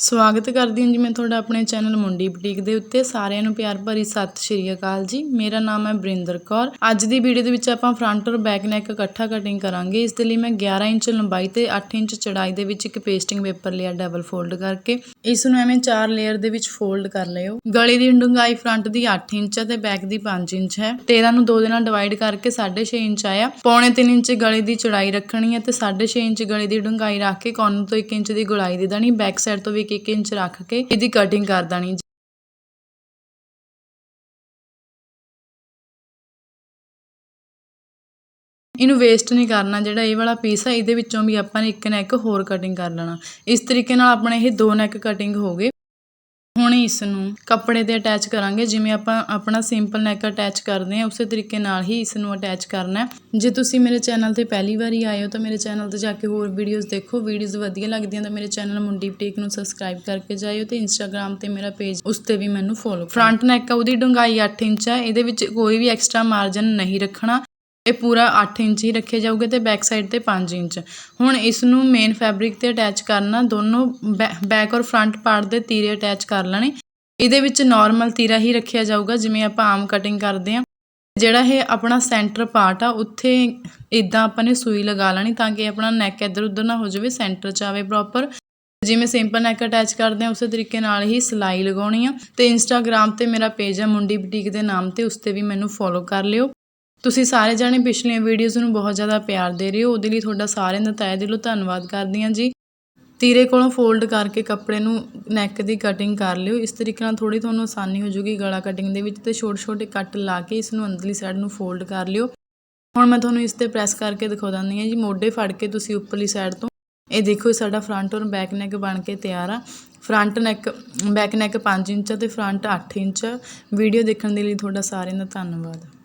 ਸਵਾਗਤ ਕਰਦੀ ਹਾਂ ਜੀ ਮੈਂ ਤੁਹਾਡਾ ਆਪਣੇ ਚੈਨਲ ਮੁੰਡੀ ਬੁਟੀਕ ਦੇ ਉੱਤੇ। ਸਾਰਿਆਂ ਨੂੰ ਪਿਆਰ ਭਰੀ ਸਤਿ ਸ਼੍ਰੀ ਅਕਾਲ ਜੀ। ਮੇਰਾ ਨਾਮ ਹੈ ਬਰਿੰਦਰ ਕੌਰ। ਅੱਜ ਦੀ ਵੀਡੀਓ ਦੇ ਵਿੱਚ ਆਪਾਂ ਫਰੰਟ ਔਰ ਬੈਕ ਨੈਕ ਇਕੱਠਾ ਕਟਿੰਗ ਕਰਾਂਗੇ। ਇਸ ਦੇ ਲਈ ਮੈਂ 11 ਇੰਚ ਲੰਬਾਈ ਤੇ 8 ਇੰਚ ਚੜਾਈ ਦੇ ਵਿੱਚ ਇੱਕ ਪੇਸਟਿੰਗ ਪੇਪਰ ਲਿਆ ਡਬਲ ਫੋਲਡ ਕਰਕੇ। ਇਸ ਨੂੰ ਐਵੇਂ ਚਾਰ ਲੇਅਰ ਦੇ ਵਿੱਚ ਫੋਲਡ ਕਰ ਲਿਓ। ਗਲੇ ਦੀ ਡੂੰਘਾਈ ਫਰੰਟ ਦੀ 8 ਇੰਚ ਹੈ ਤੇ ਬੈਕ ਦੀ 5 ਇੰਚ ਹੈ। 13 ਨੂੰ 2 ਦੇ ਨਾਲ ਡਿਵਾਈਡ ਕਰਕੇ 6.5 ਇੰਚ ਆਇਆ। ਪੌਣੇ 3 ਇੰਚ ਗਲੇ ਦੀ ਚੜਾਈ ਰੱਖਣੀ ਹੈ ਤੇ 6.5 ਇੰਚ ਗਲੇ ਦੀ ਡੂੰਘਾਈ ਰੱਖ ਕੇ ਕੋਨ ਤੋਂ 1 ਇੰਚ ਦੀ ਗੁਲਾਈ ਦੇ ਦੇਣੀ। ਬੈਕ ਸਾਈਡ ਤੋਂ ਵੀ 1 ਇੰਚ ਰੱਖ ਕੇ ਇਹਦੀ ਕਟਿੰਗ ਕਰ ਦੇਣੀ। ਇਹਨੂੰ ਵੇਸਟ ਨਹੀਂ ਕਰਨਾ, ਜਿਹੜਾ ਇਹ ਵਾਲਾ ਪੀਸ ਆ, ਇਹਦੇ ਵਿੱਚੋਂ ਵੀ ਆਪਾਂ ਨੇ ਇੱਕ ਨੈਕ ਹੋਰ ਕਟਿੰਗ ਕਰ ਲੈਣਾ। ਇਸ ਤਰੀਕੇ ਨਾਲ ਆਪਣੇ ਇਹ ਦੋ ਨੈਕ ਕਟਿੰਗ ਹੋ ਗਏ। ਹੁਣ ਇਸ ਨੂੰ ਕੱਪੜੇ ਤੇ ਅਟੈਚ ਕਰਾਂਗੇ। ਜਿਵੇਂ ਆਪਾਂ ਆਪਣਾ ਸਿੰਪਲ ਨੈਕ ਅਟੈਚ ਕਰਦੇ ਹਾਂ, ਉਸੇ ਤਰੀਕੇ ਨਾਲ ਹੀ ਇਸ ਨੂੰ ਅਟੈਚ ਕਰਨਾ ਜੇ ਤੁਸੀਂ ਮੇਰੇ ਚੈਨਲ ਤੇ ਪਹਿਲੀ ਵਾਰੀ ਆਏ ਹੋ, ਤਾਂ ਮੇਰੇ ਚੈਨਲ ਤੇ ਜਾ ਕੇ ਹੋਰ ਵੀਡੀਓਜ਼ ਦੇਖੋ। ਵੀਡੀਓਜ਼ ਵਧੀਆ ਲੱਗਦੀਆਂ ਤਾਂ ਮੇਰੇ ਚੈਨਲ ਮੁੰਡੀ ਬੁਟੀਕ ਨੂੰ ਸਬਸਕ੍ਰਾਈਬ ਕਰਕੇ ਜਾਇਓ ਤੇ ਇੰਸਟਾਗ੍ਰam ਤੇ ਮੇਰਾ ਪੇਜ ਉਸ ਤੇ ਵੀ ਮੈਨੂੰ ਫੋਲੋ ਫਰੰਟ ਨੈਕ ਉਹਦੀ ਡੂੰਘਾਈ 8 ਇੰਚ ਹੈ ਇਹਦੇ ਵਿੱਚ ਕੋਈ ਵੀ ਐਕਸਟਰਾ ਮਾਰਜਨ ਨਹੀਂ ਰੱਖਣਾ। ਇਹ ਪੂਰਾ ਅੱਠ ਇੰਚ ਹੀ ਰੱਖੇ ਜਾਊਗੇ ਅਤੇ ਬੈਕ ਸਾਈਡ ਤੇ ਪੰਜ ਇੰਚ। ਹੁਣ ਇਸ ਨੂੰ ਮੇਨ ਫੈਬਰਿਕ ਤੇ ਅਟੈਚ ਕਰਨਾ, ਦੋਨੋਂ ਬੈ ਬੈਕ ਔਰ ਫਰੰਟ ਪਾਰਟ ਦੇ ਤੀਰੇ ਅਟੈਚ ਕਰ ਲੈਣੇ। ਇਹਦੇ ਵਿੱਚ ਨਾਰਮਲ ਤੀਰਾ ਹੀ ਰੱਖਿਆ ਜਾਊਗਾ, ਜਿਵੇਂ ਆਪਾਂ ਆਮ ਕਟਿੰਗ ਕਰਦੇ ਹਾਂ। ਜਿਹੜਾ ਇਹ ਆਪਣਾ ਸੈਂਟਰ ਪਾਰਟ ਆ, ਉੱਥੇ ਇਦਾਂ ਆਪਾਂ ਨੇ ਸੂਈ ਲਗਾ ਲੈਣੀ ਤਾਂ ਕਿ ਆਪਣਾ ਨੈਕ ਇੱਧਰ ਉੱਧਰ ਨਾ ਹੋ ਜਾਵੇ ਸੈਂਟਰ 'ਚ ਆਵੇ ਪ੍ਰੋਪਰ ਜਿਵੇਂ ਸਿੰਪਲ ਨੈਕ ਅਟੈਚ ਕਰਦੇ ਆ ਉਸੇ ਤਰੀਕੇ ਨਾਲ ਹੀ ਸਿਲਾਈ ਲਗਾਉਣੀ ਆ। ਤੇ ਇੰਸਟਾਗ੍ਰam ਤੇ ਮੇਰਾ ਪੇਜ ਆ ਮੁੰਡੀ ਬੁਟੀਕ ਦੇ ਨਾਮ ਤੇ, ਉਸ ਤੇ ਵੀ ਮੈਨੂੰ ਫੋਲੋ ਕਰ ਲਿਓ। ਤੁਸੀਂ ਸਾਰੇ ਜਾਣੇ ਪਿਛਲੀਆਂ ਵੀਡੀਓਜ਼ ਨੂੰ ਬਹੁਤ ਜ਼ਿਆਦਾ ਪਿਆਰ ਦੇ ਰਹੇ ਹੋ, ਉਹਦੇ ਲਈ ਤੁਹਾਡਾ ਸਾਰਿਆਂ ਦਾ ਤਹਿ ਦਿਲੋਂ ਧੰਨਵਾਦ ਕਰਦੀ ਹਾਂ ਜੀ। ਤੀਰੇ ਕੋਲੋਂ ਫੋਲਡ ਕਰਕੇ ਕੱਪੜੇ ਨੂੰ ਨੈਕ ਦੀ ਕਟਿੰਗ ਕਰ ਲਿਓ। ਇਸ ਤਰੀਕੇ ਨਾਲ ਥੋੜੀ ਤੁਹਾਨੂੰ ਆਸਾਨੀ ਹੋ ਜੂਗੀ ਗਲਾ ਕਟਿੰਗ ਦੇ ਵਿੱਚ ਤੇ ਛੋਟੇ ਛੋਟੇ ਕੱਟ ਲਾ ਕੇ ਇਸ ਨੂੰ ਅੰਦਰਲੀ ਸਾਈਡ ਨੂੰ ਫੋਲਡ ਕਰ ਲਿਓ। ਹੁਣ ਮੈਂ ਤੁਹਾਨੂੰ ਇਸ ਤੇ ਪ੍ਰੈਸ ਕਰਕੇ ਦਿਖਾ ਦਿੰਦੀ ਹਾਂ ਜੀ। ਮੋਢੇ ਫੜ ਕੇ ਤੁਸੀਂ ਉੱਪਰਲੀ ਸਾਈਡ ਤੋਂ, ਇਹ ਦੇਖੋ ਸਾਡਾ ਫਰੰਟ ਔਰ ਬੈਕ ਨੈਕ ਬਣ ਕੇ ਤਿਆਰ ਆ। Front neck back neck 5 inch ਤੇ ਫਰੰਟ 8 ਇੰਚ ਵੀਡੀਓ ਦੇਖਣ ਦੇ ਲਈ ਤੁਹਾਡਾ ਸਾਰਿਆਂ ਦਾ ਧੰਨਵਾਦ।